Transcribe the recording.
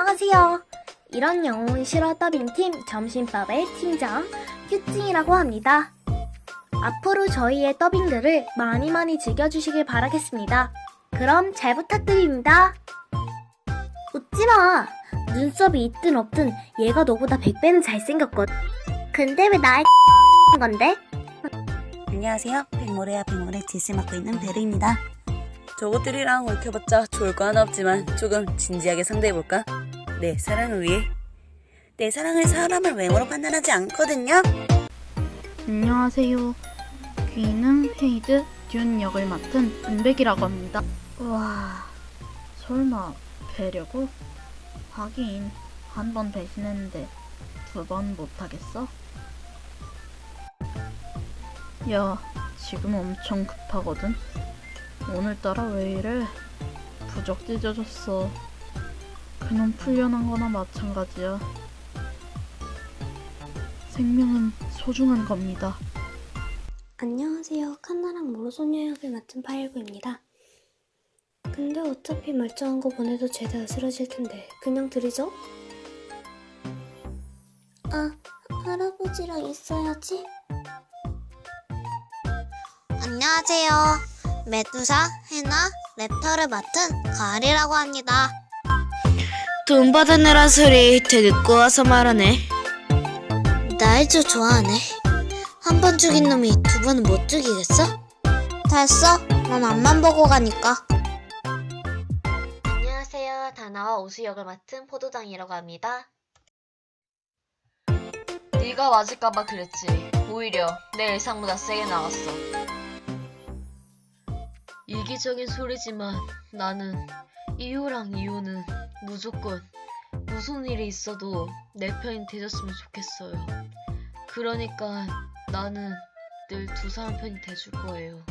안녕하세요. 이런 영웅 실화 더빙팀 점심밥의 팀장 큐찡이라고 합니다. 앞으로 저희의 더빙들을 많이 많이 즐겨주시길 바라겠습니다. 그럼 잘 부탁드립니다. 웃지마! 눈썹이 있든 없든 얘가 너보다 100배는 잘생겼거든. 근데 왜 나의 건데? 안녕하세요. 백모래야 백모래 디스 맡고 있는 베르입니다. 저것들이랑 얽혀봤자 좋을 거 하나 없지만 조금 진지하게 상대해볼까? 내 사랑을 위해 내 사랑을 사람을 외모로 판단하지 않거든요. 안녕하세요. 귀는 헤이드 듄 역을 맡은 은백이라고 합니다. 와, 설마 배려고? 하긴 한 번 배신했는데 두 번 못하겠어? 야, 지금 엄청 급하거든. 오늘따라 왜 이래? 부적 찢어졌어. 그놈 풀려난 거나 마찬가지야. 생명은 소중한 겁니다. 안녕하세요. 칸나랑 모로소녀 역을 맡은 파일구입니다. 근데 어차피 멀쩡한 거 보내도 죄다 으스러질 텐데 그냥 드리죠? 아, 할아버지랑 있어야지. 안녕하세요. 메두사, 해나, 랩터를 맡은 가을이라고 합니다. 돈 받으느라 소리 듣고 와서 말하네. 날좀 좋아하네. 한 번 죽인 놈이 두 번은 못 죽이겠어? 됐어. 넌 앞만 보고 가니까. 안녕하세요. 다나와 우수 역을 맡은 포도당이라고 합니다. 네가 맞을까봐 그랬지. 오히려 내 예상보다 세게 나왔어. 이기적인 소리지만 나는 이유랑 이유는 무조건 무슨 일이 있어도 내 편이 돼줬으면 좋겠어요. 그러니까 나는 늘 두 사람 편이 돼줄 거예요.